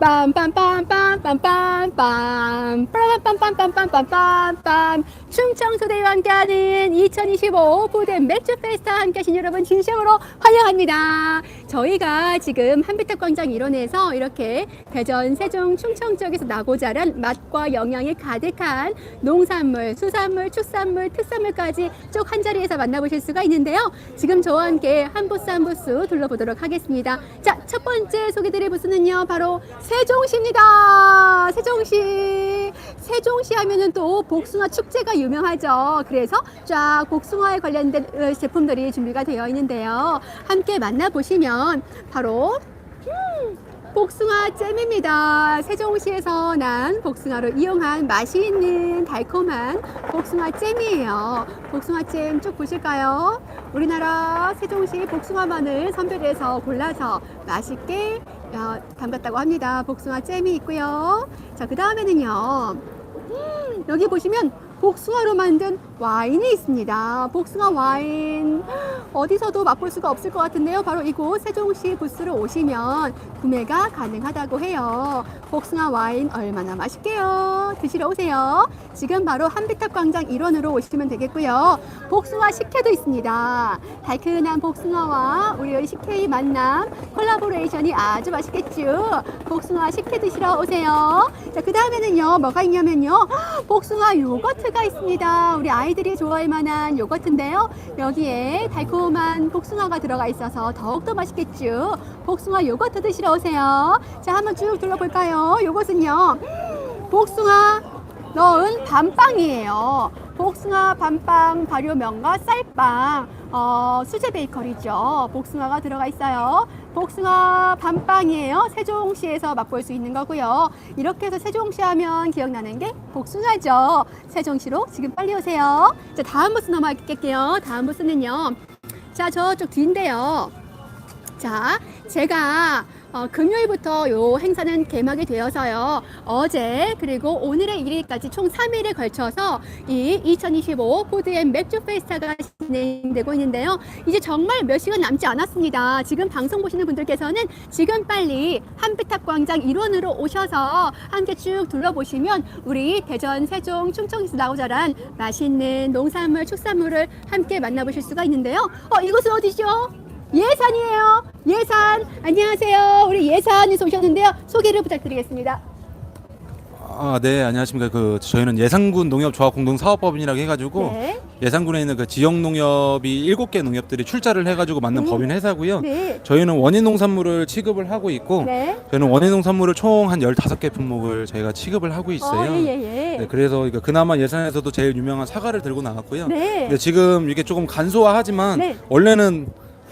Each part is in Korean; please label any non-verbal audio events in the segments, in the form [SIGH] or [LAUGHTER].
빰빰빰빰빰빰빰 빠라빰빰빰빰빰빰빰 충청소대와 함께하는 2025 부대 맥주 페스타 함께 하신 여러분 진심으로 환영합니다. 저희가 지금 한비탁 광장 일원에서 이렇게 대전, 세종, 충청 지역에서 나고 자란 맛과 영양이 가득한 농산물, 수산물, 축산물, 특산물까지 쭉 한 자리에서 만나보실 수가 있는데요. 지금 저와 함께 한 부스 한 부스 둘러보도록 하겠습니다. 자, 첫 번째 소개드릴 부스는요, 바로 세종시입니다. 세종시. 세종시 하면은 또 복숭아 축제가 유명하죠. 그래서 쫙 복숭아에 관련된 어, 제품들이 준비가 되어 있는데요. 함께 만나보시면 바로 음, 복숭아 잼입니다. 세종시에서 난 복숭아를 이용한 맛이 있는 달콤한 복숭아 잼이에요. 복숭아 잼 쭉 보실까요? 우리나라 세종시 복숭아만을 선별해서 골라서 맛있게 어, 담갔다고 합니다. 복숭아 잼이 있고요. 자, 그 다음에는요. 음, 여기 보시면 복숭아로 만든 와인이 있습니다. 복숭아 와인 어디서도 맛볼 수가 없을 것 같은데요. 바로 이곳 세종시 부스로 오시면 구매가 가능하다고 해요. 복숭아 와인 얼마나 맛있게요. 드시러 오세요. 지금 바로 한비탁 광장 일원으로 오시면 되겠고요. 복숭아 식혜도 있습니다. 달큰한 복숭아와 우리의 식혜의 만남 콜라보레이션이 아주 맛있겠죠. 복숭아 식혜 드시러 오세요. 자, 그 다음에는요, 뭐가 있냐면요. 복숭아 요거트가 있습니다. 우리 아이 들이 좋아할 만한 요거트인데요. 여기에 달콤한 복숭아가 들어가 있어서 더욱더 맛있겠죠. 복숭아 요거트 드시러 오세요. 자, 한번 쭉 둘러볼까요? 요것은요, 복숭아 넣은 밤빵이에요. 복숭아 밤빵 발효면과 쌀빵, 어, 수제 베이커리죠. 복숭아가 들어가 있어요. 복숭아 밤빵이에요. 세종시에서 맛볼 수 있는 거고요. 이렇게 해서 세종시 하면 기억나는 게 복숭아죠. 세종시로 지금 빨리 오세요. 자, 다음 부스 넘어갈게요. 다음 부스는요. 자, 저쪽 뒤인데요. 자, 제가 어, 금요일부터 요 행사는 개막이 되어서요. 어제 그리고 오늘의 1일까지 총 3일에 걸쳐서 이 2025 푸드앤 맥주 페스타가 진행되고 있는데요. 이제 정말 몇 시간 남지 않았습니다. 지금 방송 보시는 분들께서는 지금 빨리 한비탁 광장 일원으로 오셔서 함께 쭉 둘러보시면 우리 대전, 세종, 충청에서 나고 자란 맛있는 농산물, 축산물을 함께 만나보실 수가 있는데요. 어, 이곳은 어디죠? 예산이에요. 예산. 안녕하세요. 우리 예산에서 오셨는데요. 소개를 부탁드리겠습니다. 아, 네, 안녕하십니까. 그 저희는 예산군 농협조합 공동 사업법인이라고 해가지고 네. 예산군에 있는 그 지역 농협이 일곱 개 농협들이 출자를 해가지고 만든 음. 법인 회사고요. 네. 저희는 원예 농산물을 취급을 하고 있고 네. 저희는 원예 농산물을 총한 15개 품목을 저희가 취급을 하고 있어요. 어, 예, 예, 예. 네, 그래서 이거 그나마 예산에서도 제일 유명한 사과를 들고 나왔고요. 네. 근데 지금 이게 조금 간소화하지만 네. 원래는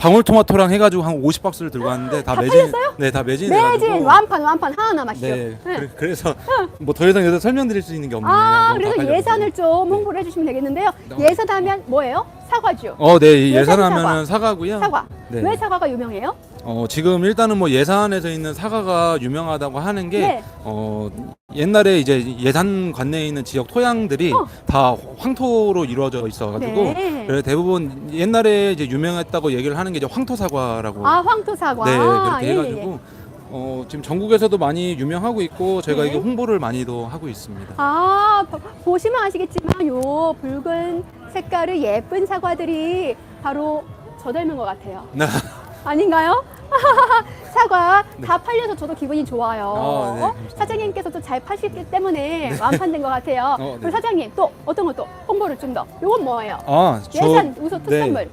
방울토마토랑 해가지고 한 50박스를 들고 왔는데 다, 다 매진, 팔렸어요? 네, 다 매진이 매진 돼가지고 완판 완판 하나 남았죠. 네, 네. 그래, 서 뭐 더 이상 여기서 설명드릴 수 있는 게 없네요. 아, 너무 다 그래서 팔려서. 예산을 좀 홍보를 해주시면 되겠는데요. 너무- 예산하면 뭐예요? 사과죠. 어, 네, 예산 예산하면은 사과고요. 사과. 네. 왜 사과가 유명해요? 어, 지금 일단은 뭐 예산에서 있는 사과가 유명하다고 하는 게 네. 어, 옛날에 이제 예산 관내에 있는 지역 토양들이 어. 다 황토로 이루어져 있어가지고 네. 그래서 대부분 옛날에 이제 유명했다고 얘기를 하는 게 이제 황토 사과라고 아, 황토 사과. 네 그렇게 예, 예, 해가지고 예. 어, 지금 전국에서도 많이 유명하고 있고 저희가 네. 이게 홍보를 많이도 하고 있습니다. 아, 보- 보시면 아시겠지만 요 붉은 색깔의 예쁜 사과들이 바로 저 닮은 것 같아요. 네. 아닌가요? [LAUGHS] 사과 다 팔려서 저도 기분이 좋아요. 어, 네, 어? 감사합니다. 사장님께서도 잘 파시기 때문에 완판된 것 같아요. 어, 네. 우리 사장님 또 어떤 것도 홍보를 좀 더. 요건 뭐예요? 아, 저- 예산 우수 특산물. 네.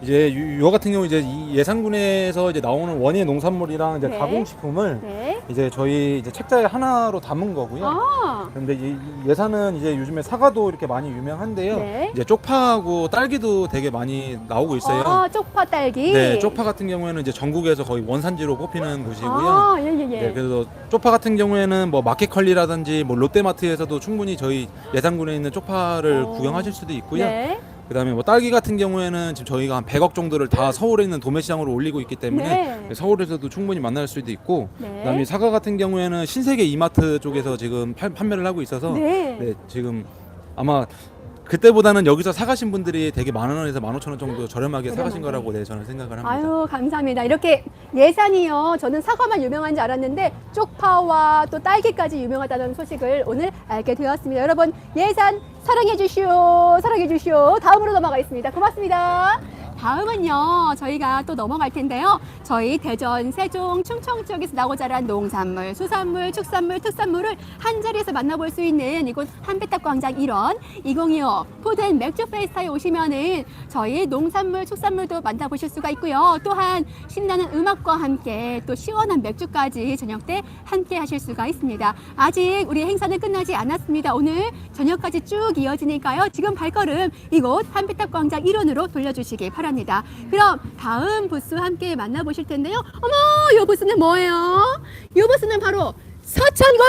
이제 유- 요 같은 경우 이제 이 예산군에서 이제 나오는 원예 농산물이랑 이제 네. 가공식품을 네. 이제 저희 이제 책자에 하나로 담은 거고요. 아, 그런데 이 이 예산은 이제 요즘에 사과도 이렇게 많이 유명한데요. 네. 이제 쪽파하고 딸기도 되게 많이 나오고 있어요. 아, 쪽파 딸기. 네, 쪽파 같은 경우에는 이제 전국에서 거의 원산지로 뽑히는 곳이고요. 아, 예, 예, 예. 네, 그래서 쪽파 같은 경우에는 뭐 마켓컬리라든지 뭐 롯데마트에서도 충분히 저희 예산군에 있는 쪽파를 오. 구경하실 수도 있고요. 네. 그다음에 뭐 딸기 같은 경우에는 지금 저희가 한 100억 정도를 다 서울에 있는 도매 시장으로 올리고 있기 때문에 네. 서울에서도 충분히 만날 수도 있고 네. 그다음에 사과 같은 경우에는 신세계 이마트 쪽에서 지금 팔- 판매를 하고 있어서 네. 네, 지금 아마 그때보다는 여기서 사가신 분들이 되게 만 원에서 만 오천 원 정도 저렴하게 사가신. 거라고 네 저는 생각을 합니다. 아유, 감사합니다. 이렇게 예산이요. 저는 사과만 유명한 줄 알았는데 쪽파와 또 딸기까지 유명하다는 소식을 오늘 알게 되었습니다. 여러분 예산 사랑해 주시오. 사랑해 주시오. 다음으로 넘어가겠습니다. 고맙습니다. 다음은요, 저희가 또 넘어갈 텐데요. 저희 대전, 세종, 충청 지역에서 나고 자란 농산물, 수산물, 축산물, 특산물을 한 자리에서 만나볼 수 있는 이곳 한배탑 광장 일원 2025 푸드앤 맥주 페스타에 오시면은 저희 농산물, 축산물도 만나보실 수가 있고요. 또한 신나는 음악과 함께 또 시원한 맥주까지 저녁 때 함께 하실 수가 있습니다. 아직 우리 행사는 끝나지 않았습니다. 오늘 저녁까지 쭉 이어지니까요. 지금 발걸음 이곳 한배탑 광장 일원으로 돌려주시기 바랍니다. 그럼 다음 부스 함께 만나보실 텐데요. 어머, 이 부스는 뭐예요? 이 부스는 바로 서천관!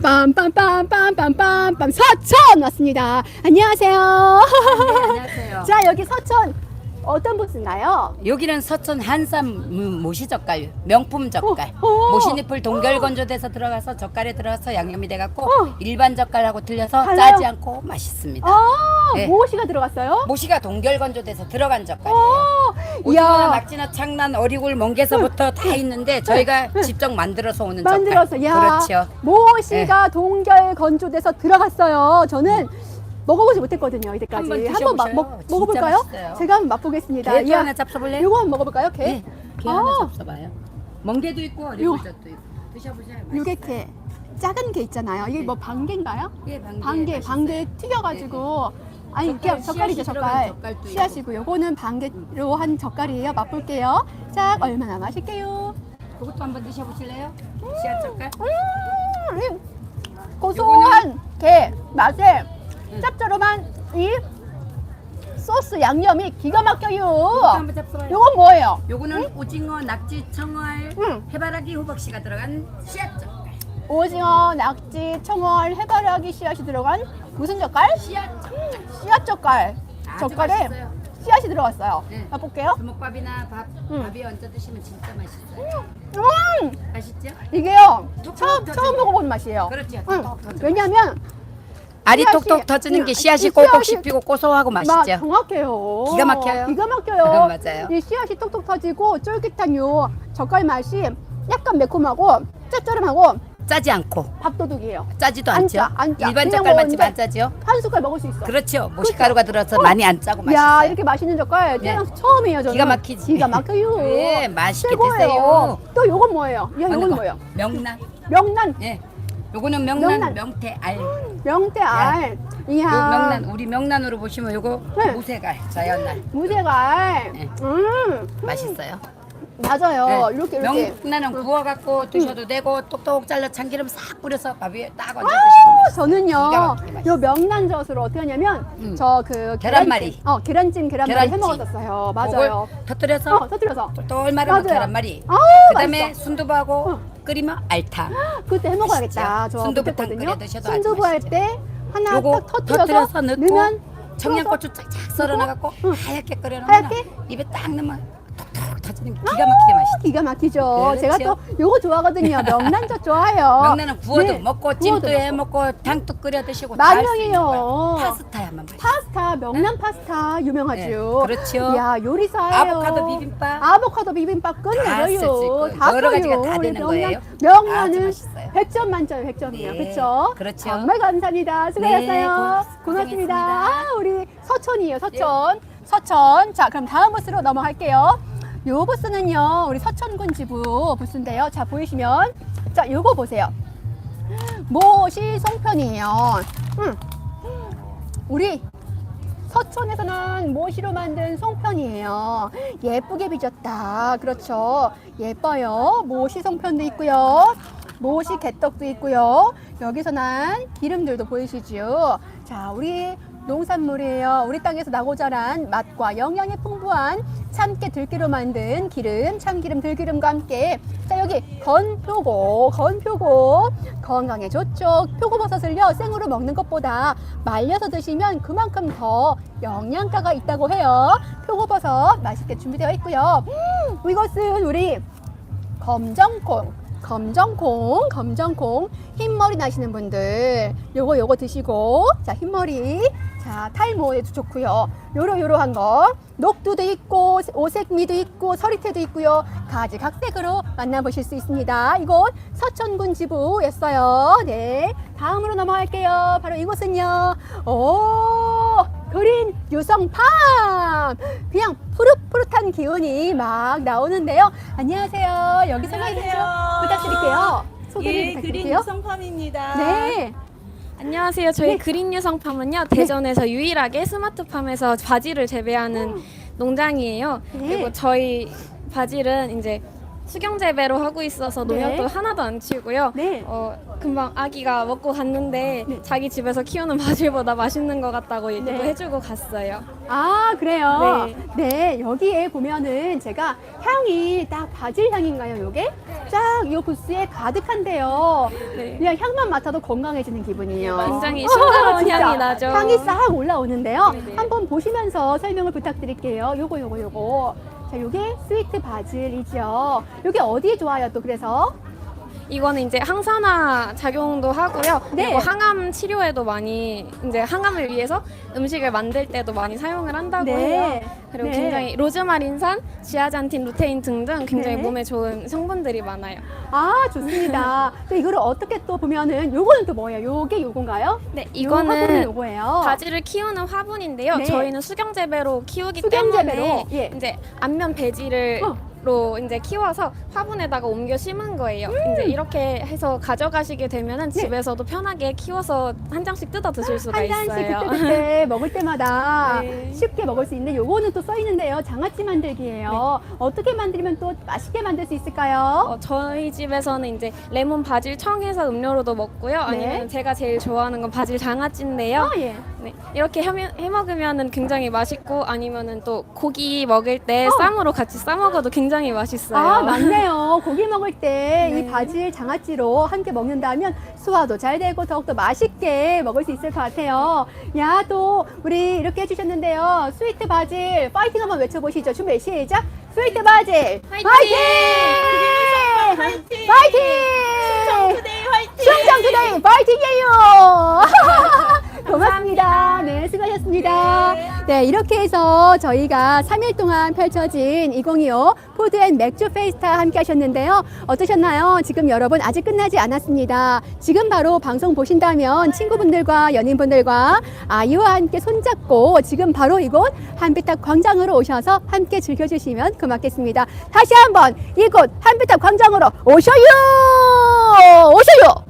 빰빰빰빰빰빰빰 서천 왔습니다. 안녕하세요. 안녕하세요. [LAUGHS] 자, 여기 서천 어떤 부스인가요? 여기는 서천 한쌈 모시 젓갈 명품 젓갈 어, 어. 모시잎을 동결 건조돼서 들어가서 젓갈에 들어가서 양념이 돼갖고 어. 일반 젓갈하고 틀려서 달라요? 짜지 않고 맛있습니다. 아, 네. 무엇이가 들어갔어요? 모시가 동결 건조돼서 들어간 젓갈이에요. 어, 오징어나 이야. 낙지나 창난 어리굴 멍게서부터 다 있는데 저희가 응. 직접 만들어서 오는 만들어서 젓갈. 야 그렇죠. 모시가 동결 건조돼서 들어갔어요. 저는 먹어보지 못했거든요 이때까지. 한번 마-. 먹, 먹어볼까요? 제가 한번 맛보겠습니다. 이야, 하나 잡숴볼래요? 요거 한번 먹어볼까요? 게? 네. 게 아. 하나 잡숴봐요. 멍게도 있고 어리굴젓도 있고 드셔보세요. 요게 게 작은 게 있잖아요. 이게 네. 뭐 반개인가요? 예, 방개. 반개, 맛있어요. 반개 튀겨가지고. 아니 이게 젓갈, 젓갈이죠 씨앗이 들어간 젓갈. 젓갈도 씨앗이고 요거는 반개로 한 젓갈이에요. 맛볼게요. 자 얼마나 맛있게요. 그것도 한번 드셔보실래요? 씨앗 젓갈. 음, 이 고소한 게 맛에 음. 짭조름한 이 소스 양념이 기가 막혀요. 그것도 한번 잡숴봐요. 요건 뭐예요? 요거는 오징어, 낙지, 청알, 응. 해바라기, 호박씨가 들어간 씨앗 젓갈. 오징어, 낙지, 청월, 해바라기 씨앗이 들어간 무슨 젓갈? 씨앗 젓갈. 씨앗 젓갈. 아주 젓갈에 맛있어요. 씨앗이 들어갔어요. 네. 맛볼게요. 주먹밥이나 밥, 응. 밥에 얹어 드시면 진짜 맛있어요. 음, 맛있죠? 이게요. 톡톡 처음 처음 먹어보는 맛이에요. 그렇죠. 응. 톡톡 왜냐면 알이 씨앗이- 톡톡 터지는 게 응, 씨앗이 이 꼭꼭 씨앗이- 씹히고 고소하고 맛 맛있죠. 정확해요. 기가 막혀요. 기가 막혀요. [LAUGHS] 맞아요. 이 씨앗이 톡톡 터지고 쫄깃한 요 젓갈 맛이 약간 매콤하고 짭조름하고 짜지 않고 밥도둑이에요. 짜지도 안 않죠. 짜, 안 짜. 일반 그냥 젓갈 맛집 먹었는데 안 짜죠? 한 숟갈 먹을 수 있어. 그렇죠. 모시가루가 들어서 많이 안 짜고 야 맛있어요. 이렇게 맛있는 젓갈 네. 태어나서 처음이에요 저는. 기가 막히지. 기가 막혀요. [LAUGHS] 예, 맛있게 최고예요. 드세요. 또 요건 뭐예요? 야 어느 요건 거? 뭐예요? 명란. 명란, 예. 요거는 명란, 명란. 명태 알. 요 명태 알. 이야. 명란 우리 명란으로 보시면 요거 네. 무쇠갈 자연날 무쇠갈. 네. 음 맛있어요. 맞아요. 네. 어, 이렇게 이렇게. 명란은 구워갖고 드셔도 되고 똑똑 잘라 참기름 싹 뿌려서 밥 위에 딱 얹어 아, 드시면. 저는요, 막히게 요 맛있어요. 명란젓으로 어떻게 하냐면, 음. 저 그 계란말이. 어, 계란찜, 계란말이 해 계란찜. 먹었었어요. 맞아요. 그걸 터뜨려서 어, 터뜨려서. 똘똘 말은 맞아요. 계란말이. 아우, 그다음에 맛있어. 순두부하고 어. 끓이면 알탕. 그때 해 먹어야겠다. 저 순두부탕. 끓여 드셔도 아주 순두부 할. 때 하나 요거 딱 터뜨려서 터뜨려서 넣고 넣으면 청양고추 쫙쫙 썰어놔갖고 응. 하얗게 끓여놓으면 하얗게? 입에 딱 넣으면 톡톡 터지는 게 기가 막히게 맛있어. 기가 막히죠. 그렇죠. 제가 또 요거 좋아하거든요. 명란젓 좋아해요. 명란은 구워도 네, 먹고 구워도 찜도 먹고. 해 먹고 당도 끓여 드시고 다할수 있는 만능이에요. 거예요. 파스타야만 맛있어. 파스타, 명란 파스타 유명하죠. 네, 그렇죠. 야 요리사예요. 아보카도 비빔밥. 아보카도 비빔밥 다쓸수 끝내줘요. 있고 다 여러 가지가 써요. 다 우리 되는 명란, 거예요. 아주 명란은 맛있어요. 100점 만점 100점이에요. 네, 그렇죠? 그렇죠. 정말 감사합니다. 수고하셨어요. 네, 고맙- 고맙습니다. 고생했습니다. 아, 우리 서천이에요. 서천. 서천. 자, 그럼 다음 부스로 넘어갈게요. 요 부스는요. 우리 서천군 지부 부스인데요. 자, 보이시면 자, 요거 보세요. 모시 송편이에요. 음. 우리 서촌에서는 모시로 만든 송편이에요. 예쁘게 빚었다. 그렇죠. 예뻐요. 모시 송편도 있고요. 모시 개떡도 있고요. 여기서 난 기름들도 보이시죠? 자, 우리 농산물이에요. 우리 땅에서 나고 자란 맛과 영양이 풍부한 참깨 들기로 만든 기름, 참기름 들기름과 함께 자 여기 건표고, 건표고 건강에 좋죠. 표고버섯을요 생으로 먹는 것보다 말려서 드시면 그만큼 더 영양가가 있다고 해요. 표고버섯 맛있게 준비되어 있고요. 음, 이것은 우리 검정콩. 검정콩, 검정콩, 흰머리 나시는 분들, 요거 요거 드시고, 자, 흰머리, 자, 탈모에도 좋고요. 요러요러한 거. 녹두도 있고, 오색미도 있고, 서리태도 있고요. 가지각색으로 만나보실 수 있습니다. 이곳 서천군 지부였어요. 네. 다음으로 넘어갈게요. 바로 이곳은요. 오, 그린 유성팜! 그냥 푸릇푸릇한 기운이 막 나오는데요. 안녕하세요. 여기 소개 좀. 부탁드릴게요. 소개를 예, 그린 부탁드릴게요. 유성팜입니다. 네. 안녕하세요. 저희 네. 그린 유성팜은요 대전에서 유일하게 스마트팜에서 바지를 재배하는 농장이에요. 네. 그리고 저희 바질은 이제 수경 재배로 하고 있어서 농약도 네. 하나도 안 치고요. 네. 어, 금방 아기가 먹고 갔는데 네. 자기 집에서 키우는 바질보다 맛있는 것 같다고 얘기도 네. 해주고 갔어요. 아, 그래요? 네. 네. 여기에 보면은 제가 향이 딱 바질 향인가요, 요게? 쫙이 부스에 가득한데요. 네. 그냥 향만 맡아도 건강해지는 기분이에요. 굉장히 싱그러운 진짜 향이 나죠. 향이 싹 올라오는데요. 네네. 한번 보시면서 설명을 부탁드릴게요. 요거, 요거, 요거. 자, 요게 스위트 바질이죠. 요게 어디에 좋아요, 또 그래서? 이거는 이제 항산화 작용도 하고요. 네. 그리고 항암 치료에도 많이 이제 항암을 위해서 음식을 만들 때도 많이 사용을 한다고 네. 해요. 그리고 네. 굉장히 로즈마린산, 지아잔틴, 루테인 등등 굉장히 네. 몸에 좋은 성분들이 많아요. 아, 좋습니다. [LAUGHS] 또 이거를 어떻게 또 보면은 요거는 또 뭐예요? 요게 요건가요? 네, 이거는 요거예요. 바지를 키우는 화분인데요. 네. 저희는 수경 재배로 키우기 수경 때문에 재배로, 예. 이제 안면 배지를 어. 로 이제 키워서 화분에다가 옮겨 심은 거예요. 이제 이렇게 해서 가져가시게 되면은 음. 네. 집에서도 편하게 키워서 한 장씩 뜯어 드실 수가 한 잔씩 있어요. 그때그때 [LAUGHS] 먹을 때마다 네. 쉽게 먹을 수 있는 요거는 또 써 있는데요. 장아찌 만들기예요. 어떻게 만들면 또 맛있게 만들 수 있을까요? 어, 저희 집에서는 이제 레몬 바질 청해서 음료로도 먹고요. 아니면 제가 제일 좋아하는 건 바질 장아찌인데요. 아, 예. 네, 이렇게 해, 해 먹으면은 굉장히 맛있고 아니면은 또 고기 먹을 때 어. 쌈으로 같이 싸 먹어도 굉장히 맛있어요. 아, 맞네요. 고기 먹을 때 이 네. 바질 장아찌로 함께 먹는다면 소화도 잘 되고 더욱더 맛있게 먹을 수 있을 것 같아요. 야, 또 우리 이렇게 해주셨는데요. 스위트 바질 파이팅 한번 외쳐보시죠. 준비 시작. 스위트 바질 화이팅! 파이팅! 화이팅! 파이팅! 투데이 화이팅! 충청투데이 파이팅이에요! [LAUGHS] [LAUGHS] 고맙습니다. 네, 수고하셨습니다. 네, 이렇게 해서 저희가 3일 동안 펼쳐진 2025 푸드 앤 맥주 페이스타 함께 하셨는데요. 어떠셨나요? 지금 여러분 아직 끝나지 않았습니다. 지금 바로 방송 보신다면 친구분들과 연인분들과 아이와 함께 손잡고 지금 바로 이곳 한비탑 광장으로 오셔서 함께 즐겨주시면 고맙겠습니다. 다시 한번 이곳 한비탑 광장으로 오셔요! 오셔요!